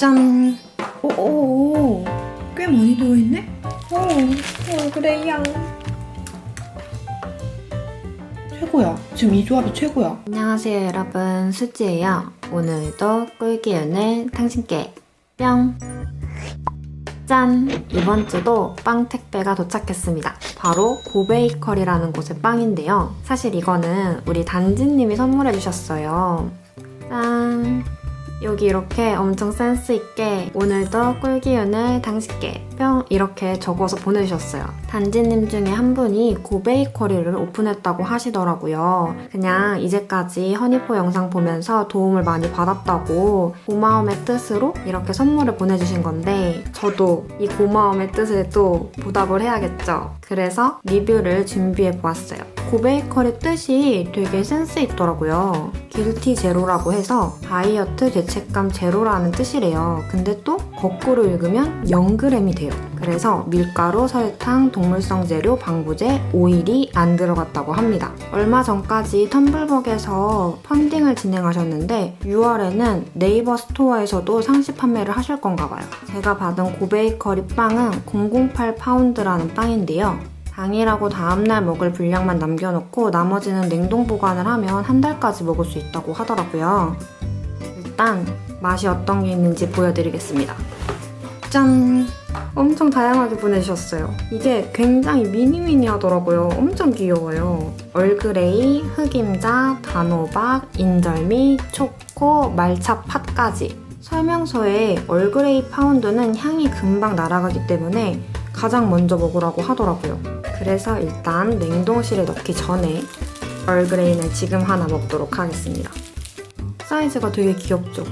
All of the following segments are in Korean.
짠! 오오오! 꽤 많이 들어있네? 오, 어, 그래, 양. 최고야. 지금 이 조합이 최고야. 안녕하세요 여러분 수지예요 오늘도 꿀기운을 당신께 뿅 짠! 이번 주도 빵 택배가 도착했습니다. 바로 고베이커리라는 곳의 빵인데요. 사실 이거는 우리 단지님이 선물해 주셨어요. 짠! 여기 이렇게 엄청 센스 있게 오늘도 꿀기운을 당신께 뿅 이렇게 적어서 보내주셨어요. 단지님 중에 한 분이 고베이커리를 오픈했다고 하시더라고요. 그냥 이제까지 허니포 영상 보면서 도움을 많이 받았다고 고마움의 뜻으로 이렇게 선물을 보내주신 건데 저도 이 고마움의 뜻에 또 보답을 해야겠죠. 그래서 리뷰를 준비해 보았어요. 고베이커리 뜻이 되게 센스 있더라고요. 길티 제로라고 해서 다이어트 죄책감 제로라는 뜻이래요. 근데 또 거꾸로 읽으면 0g이 돼요. 그래서 밀가루, 설탕, 동물성 재료, 방부제, 오일이 안 들어갔다고 합니다. 얼마 전까지 텀블벅에서 펀딩을 진행하셨는데 6월에는 네이버 스토어에서도 상시 판매를 하실 건가 봐요. 제가 받은 고베이커리 빵은 008 파운드라는 빵인데요. 당일하고 다음날 먹을 분량만 남겨놓고 나머지는 냉동 보관을 하면 한 달까지 먹을 수 있다고 하더라고요. 일단 맛이 어떤 게 있는지 보여드리겠습니다. 짠! 엄청 다양하게 보내주셨어요. 이게 굉장히 미니미니 하더라고요. 엄청 귀여워요. 얼그레이, 흑임자, 단호박, 인절미, 초코, 말차 팥까지. 설명서에 얼그레이 파운드는 향이 금방 날아가기 때문에 가장 먼저 먹으라고 하더라고요. 그래서 일단 냉동실에 넣기 전에 얼그레이는 지금 하나 먹도록 하겠습니다. 사이즈가 되게 귀엽죠?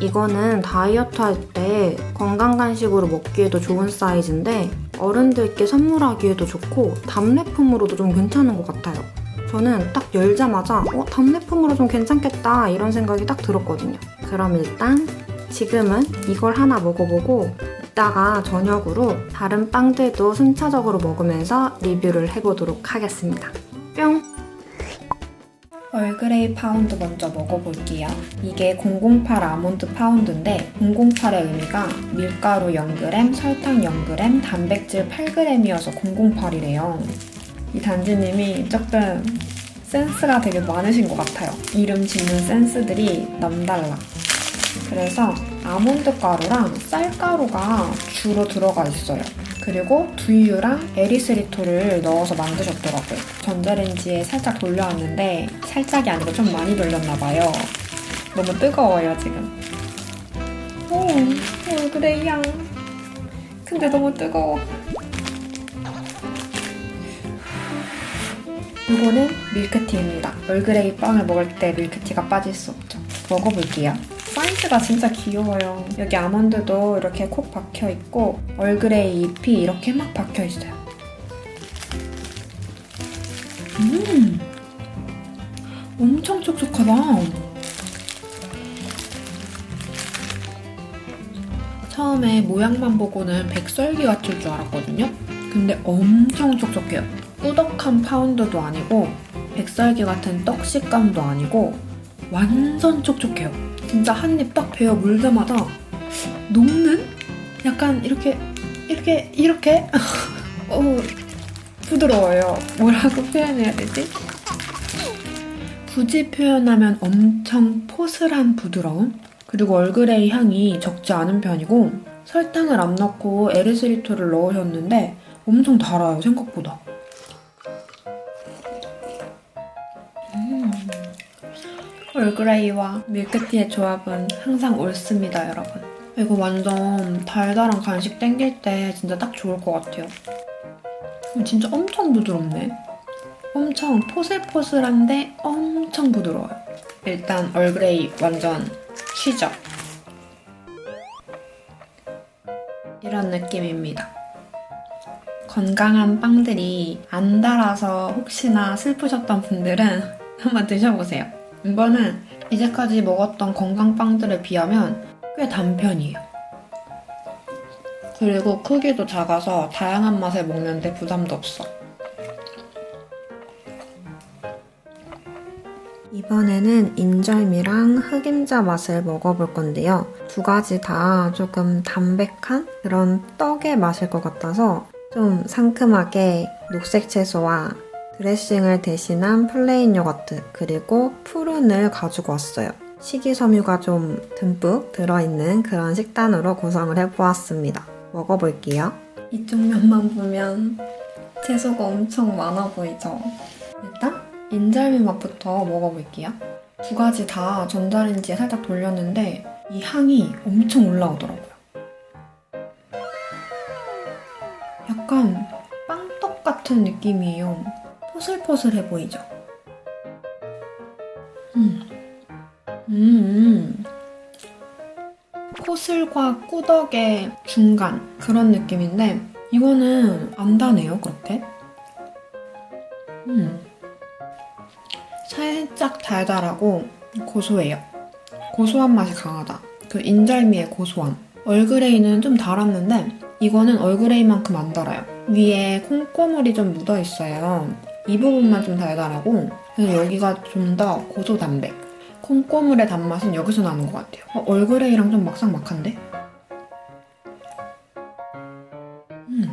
이거는 다이어트 할 때 건강 간식으로 먹기에도 좋은 사이즈인데 어른들께 선물하기에도 좋고 답례품으로도 좀 괜찮은 것 같아요. 저는 딱 열자마자 어, 답례품으로 좀 괜찮겠다 이런 생각이 딱 들었거든요. 그럼 일단 지금은 이걸 하나 먹어보고 이따가 저녁으로 다른 빵들도 순차적으로 먹으면서 리뷰를 해보도록 하겠습니다. 뿅! 얼그레이 파운드 먼저 먹어볼게요. 이게 008 아몬드 파운드인데 008의 의미가 밀가루 0g, 설탕 0g, 단백질 8g이어서 008이래요. 이 단지님이 조금 센스가 되게 많으신 것 같아요. 이름 짓는 센스들이 남달라. 그래서 아몬드 가루랑 쌀가루가 주로 들어가 있어요. 그리고 두유랑 에리스리토를 넣어서 만드셨더라고요. 전자레인지에 살짝 돌려왔는데 살짝이 아니고 좀 많이 돌렸나 봐요. 너무 뜨거워요 지금. 오, 오 그래 양. 근데 너무 뜨거워. 이거는 밀크티입니다. 얼그레이 빵을 먹을 때 밀크티가 빠질 수 없죠. 먹어볼게요. 사이즈가 진짜 귀여워요. 여기 아몬드도 이렇게 콕 박혀 있고 얼그레이 잎이 이렇게 막 박혀 있어요. 음, 엄청 촉촉하다. 처음에 모양만 보고는 백설기 같을 줄 알았거든요. 근데 엄청 촉촉해요. 꾸덕한 파운드도 아니고 백설기 같은 떡 식감도 아니고 완전 촉촉해요. 진짜 한 입 딱 베어 물자마자 녹는? 약간 이렇게 이렇게 이렇게 어, 부드러워요. 뭐라고 표현해야 되지? 굳이 표현하면 엄청 포슬한 부드러움? 그리고 얼그레이 향이 적지 않은 편이고 설탕을 안 넣고 에리스리토를 넣으셨는데 엄청 달아요 생각보다. 얼그레이와 밀크티의 조합은 항상 옳습니다, 여러분. 이거 완전 달달한 간식 땡길 때 진짜 딱 좋을 것 같아요. 음, 진짜 엄청 부드럽네. 엄청 포슬포슬한데 엄청 부드러워요. 일단 얼그레이 완전 취죠. 이런 느낌입니다. 건강한 빵들이 안 달아서 혹시나 슬프셨던 분들은 한번 드셔보세요. 이거는 이제까지 먹었던 건강빵들에 비하면 꽤 단편이에요. 그리고 크기도 작아서 다양한 맛을 먹는데 부담도 없어. 이 이번에는 인절미랑 흑임자 맛을 먹어볼 건데요. 두 가지 다 조금 담백한 그런 떡의 맛일 것 같아서 좀 상큼하게 녹색 채소와 드레싱을 대신한 플레인 요거트 그리고 푸 른을 가지고 왔어요. 식이섬유가 좀 듬뿍 들어있는 그런 식단으로 구성을 해보았습니다. 먹어볼게요. 이쪽 면만 보면 채소가 엄청 많아 보이죠? 일단 인절미 맛부터 먹어볼게요. 두 가지 다 전자레인지에 살짝 돌렸는데 이 향이 엄청 올라오더라고요. 약간 빵떡 같은 느낌이에요. 포슬포슬해 보이죠? 음, 음. 포슬과 꾸덕의 중간 그런 느낌인데 이거는 안 다네요 그렇게? 음. 살짝 달달하고 고소해요. 고소한 맛이 강하다. 그 인절미의 고소함. 얼그레이는 좀 달았는데 이거는 얼그레이만큼 안 달아요. 위에 콩고물이 좀 묻어 있어요. 이 부분만 좀 달달하고 여기가 좀 더 고소 담백 콩고물의 단맛은 여기서 나는 것 같아요. 어, 얼그레이랑 좀 막상막한데? 음.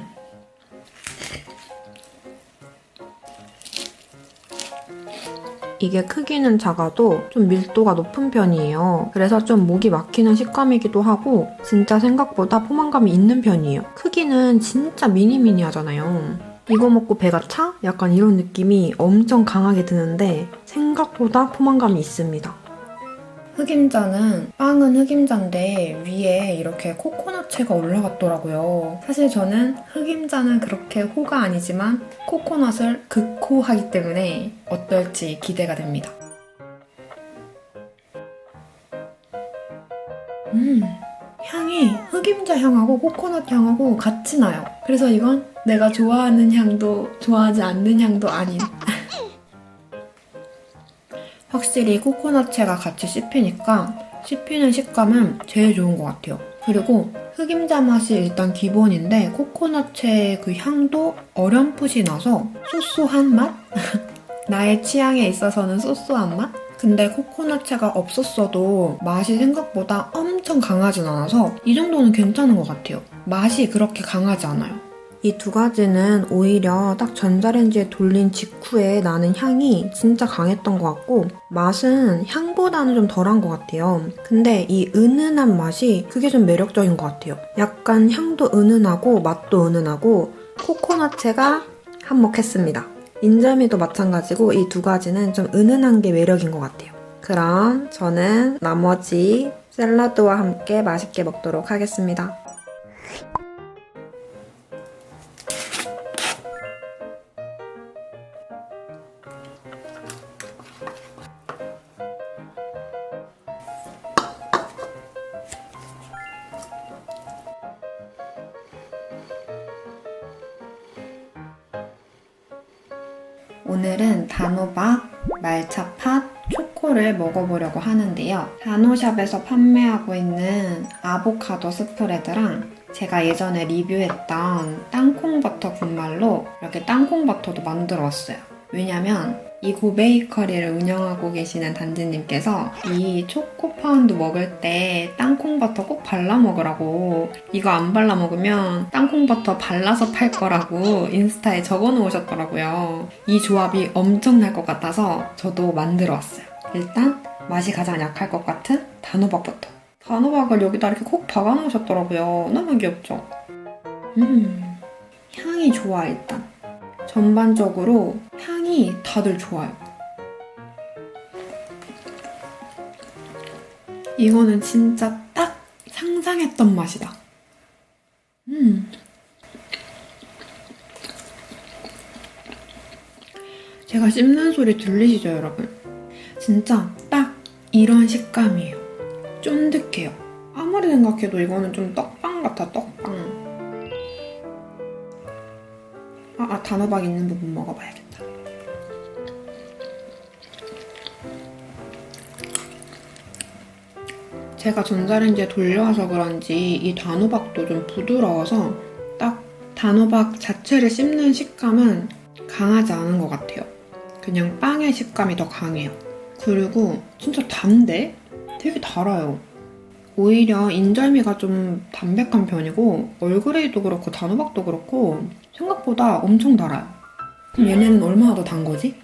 이게 크기는 작아도 좀 밀도가 높은 편이에요. 그래서 좀 목이 막히는 식감이기도 하고 진짜 생각보다 포만감이 있는 편이에요. 크기는 진짜 미니미니 하잖아요. 이거 먹고 배가 차? 약간 이런 느낌이 엄청 강하게 드는데 생각보다 포만감이 있습니다. 흑임자는 빵은 흑임자인데 위에 이렇게 코코넛채가 올라갔더라고요. 사실 저는 흑임자는 그렇게 호가 아니지만 코코넛을 극호하기 때문에 어떨지 기대가 됩니다. 음, 향이 흑임자 향하고 코코넛 향하고 같이 나요. 그래서 이건 내가 좋아하는 향도 좋아하지 않는 향도 아닌 확실히 코코넛채가 같이 씹히니까 씹히는 식감은 제일 좋은 것 같아요. 그리고 흑임자 맛이 일단 기본인데 코코넛채의 그 향도 어렴풋이 나서 쏘쏘한 맛? 나의 취향에 있어서는 쏘쏘한 맛? 근데 코코넛채가 없었어도 맛이 생각보다 엄청 강하진 않아서 이 정도는 괜찮은 것 같아요. 맛이 그렇게 강하지 않아요. 이 두 가지는 오히려 딱 전자레인지에 돌린 직후에 나는 향이 진짜 강했던 것 같고 맛은 향보다는 좀 덜한 것 같아요. 근데 이 은은한 맛이 그게 좀 매력적인 것 같아요. 약간 향도 은은하고 맛도 은은하고 코코넛채가 한몫했습니다. 인절미도 마찬가지고 이 두 가지는 좀 은은한 게 매력인 것 같아요. 그럼 저는 나머지 샐러드와 함께 맛있게 먹도록 하겠습니다. 먹어보려고 하는데요. 단호샵에서 판매하고 있는 아보카도 스프레드랑 제가 예전에 리뷰했던 땅콩버터 분말로 이렇게 땅콩버터도 만들어 왔어요. 왜냐면 이 고베이커리를 운영하고 계시는 단지님께서 이 초코 파운드 먹을 때 땅콩버터 꼭 발라 먹으라고 이거 안 발라 먹으면 땅콩버터 발라서 팔 거라고 인스타에 적어 놓으셨더라고요. 이 조합이 엄청날 것 같아서 저도 만들어 왔어요. 일단 맛이 가장 약할 것 같은 단호박부터. 단호박을 여기다 이렇게 콕 박아 놓으셨더라고요. 너무 귀엽죠? 음, 향이 좋아 일단. 전반적으로 향이 다들 좋아요. 이거는 진짜 딱 상상했던 맛이다. 음. 제가 씹는 소리 들리시죠, 여러분? 진짜 딱 이런 식감이에요. 쫀득해요. 아무리 생각해도 이거는 좀 떡빵 같아, 떡빵. 아, 아, 단호박 있는 부분 먹어봐야겠다. 제가 전자레인지에 돌려와서 그런지 이 단호박도 좀 부드러워서 딱 단호박 자체를 씹는 식감은 강하지 않은 것 같아요. 그냥 빵의 식감이 더 강해요. 그리고 진짜 단데? 되게 달아요. 오히려 인절미가 좀 담백한 편이고 얼그레이도 그렇고 단호박도 그렇고 생각보다 엄청 달아요. 그럼 얘네는 얼마나 더 단 거지?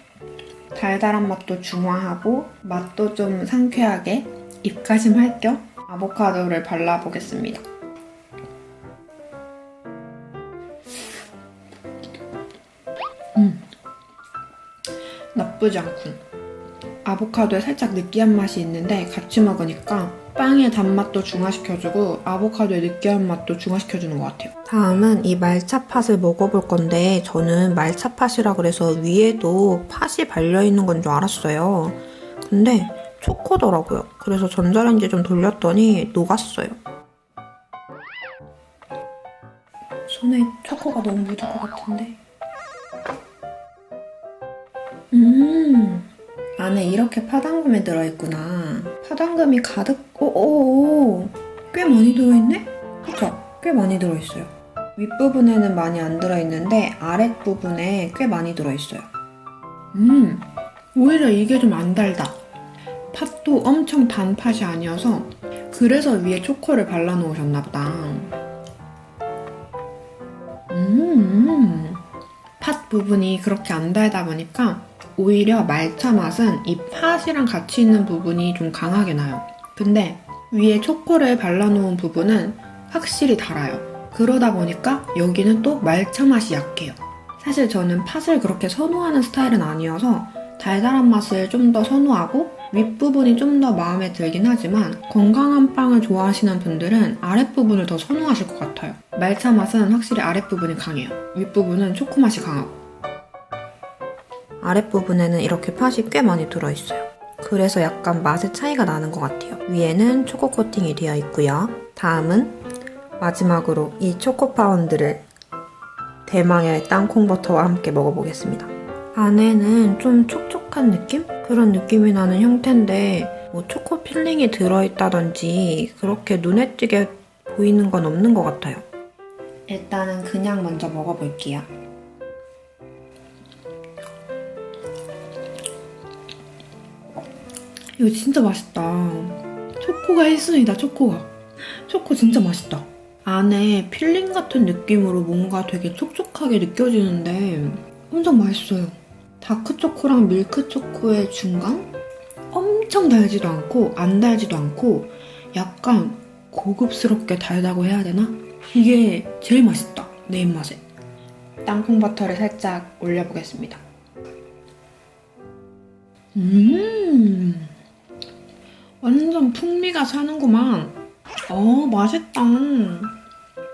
달달한 맛도 중화하고 맛도 좀 상쾌하게 입가심 할 겸 아보카도를 발라보겠습니다. 음, 나쁘지 않군. 아보카도에 살짝 느끼한 맛이 있는데 같이 먹으니까 빵의 단맛도 중화시켜주고 아보카도의 느끼한 맛도 중화시켜주는 것 같아요. 다음은 이 말차 팥을 먹어볼 건데 저는 말차 팥이라 그래서 위에도 팥이 발려있는 건 줄 알았어요. 근데 초코더라고요. 그래서 전자레인지 좀 돌렸더니 녹았어요. 손에 초코가 너무 묻을 것 같은데. 음, 안에 이렇게 파당금이 들어있구나. 파당금이 가득, 오오오, 꽤 많이 들어있네? 그쵸? 꽤 많이 들어있어요. 윗부분에는 많이 안 들어있는데 아랫부분에 꽤 많이 들어있어요. 음, 오히려 이게 좀 안 달다. 팥도 엄청 단 팥이 아니어서 그래서 위에 초코를 발라놓으셨나 보다. 음, 팥 부분이 그렇게 안 달다 보니까 오히려 말차 맛은 이 팥이랑 같이 있는 부분이 좀 강하게 나요. 근데 위에 초코를 발라놓은 부분은 확실히 달아요. 그러다 보니까 여기는 또 말차 맛이 약해요. 사실 저는 팥을 그렇게 선호하는 스타일은 아니어서 달달한 맛을 좀 더 선호하고 윗부분이 좀 더 마음에 들긴 하지만 건강한 빵을 좋아하시는 분들은 아랫부분을 더 선호하실 것 같아요. 말차 맛은 확실히 아랫부분이 강해요. 윗부분은 초코 맛이 강하고. 아랫부분에는 이렇게 팥이 꽤 많이 들어있어요. 그래서 약간 맛의 차이가 나는 것 같아요. 위에는 초코 코팅이 되어 있고요. 다음은 마지막으로 이 초코 파운드를 대망의 땅콩 버터와 함께 먹어보겠습니다. 안에는 좀 촉촉한 느낌? 그런 느낌이 나는 형태인데 뭐 초코 필링이 들어있다든지 그렇게 눈에 띄게 보이는 건 없는 것 같아요. 일단은 그냥 먼저 먹어볼게요. 이거 진짜 맛있다. 초코가 1순위다, 초코가. 초코 진짜 맛있다. 안에 필링 같은 느낌으로 뭔가 되게 촉촉하게 느껴지는데 엄청 맛있어요. 다크초코랑 밀크초코의 중간? 엄청 달지도 않고 안 달지도 않고 약간 고급스럽게 달다고 해야 되나? 이게 제일 맛있다. 내 입맛에. 땅콩 버터를 살짝 올려보겠습니다. 음, 완전 풍미가 사는구만. 어, 맛있다.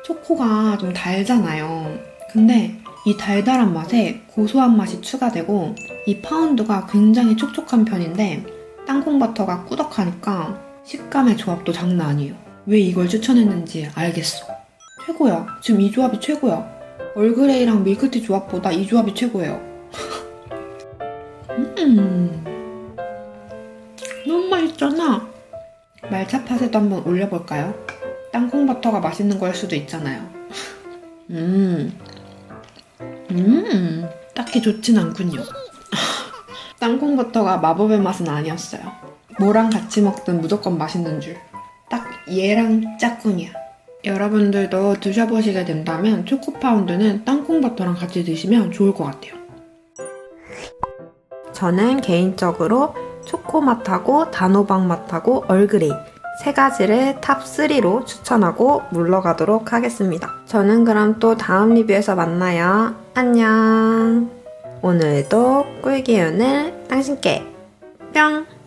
초코가 좀 달잖아요. 근데 이 달달한 맛에 고소한 맛이 추가되고 이 파운드가 굉장히 촉촉한 편인데 땅콩 버터가 꾸덕하니까 식감의 조합도 장난 아니에요. 왜 이걸 추천했는지 알겠어. 최고야. 지금 이 조합이 최고야. 얼그레이랑 밀크티 조합보다 이 조합이 최고예요. 음. 너무 맛있잖아. 말차 팥에도 한번 올려볼까요? 땅콩 버터가 맛있는 걸 수도 있잖아요. 음. 음. 딱히 좋진 않군요. 땅콩 버터가 마법의 맛은 아니었어요. 뭐랑 같이 먹든 무조건 맛있는 줄. 딱 얘랑 짝꿍이야. 여러분들도 드셔보시게 된다면 초코파운드는 땅콩 버터랑 같이 드시면 좋을 것 같아요. 저는 개인적으로 초코 맛하고 단호박 맛하고 얼그레이 세 가지를 탑3로 추천하고 물러가도록 하겠습니다. 저는 그럼 또 다음 리뷰에서 만나요. 안녕. 오늘도 꿀기운을 당신께 뿅!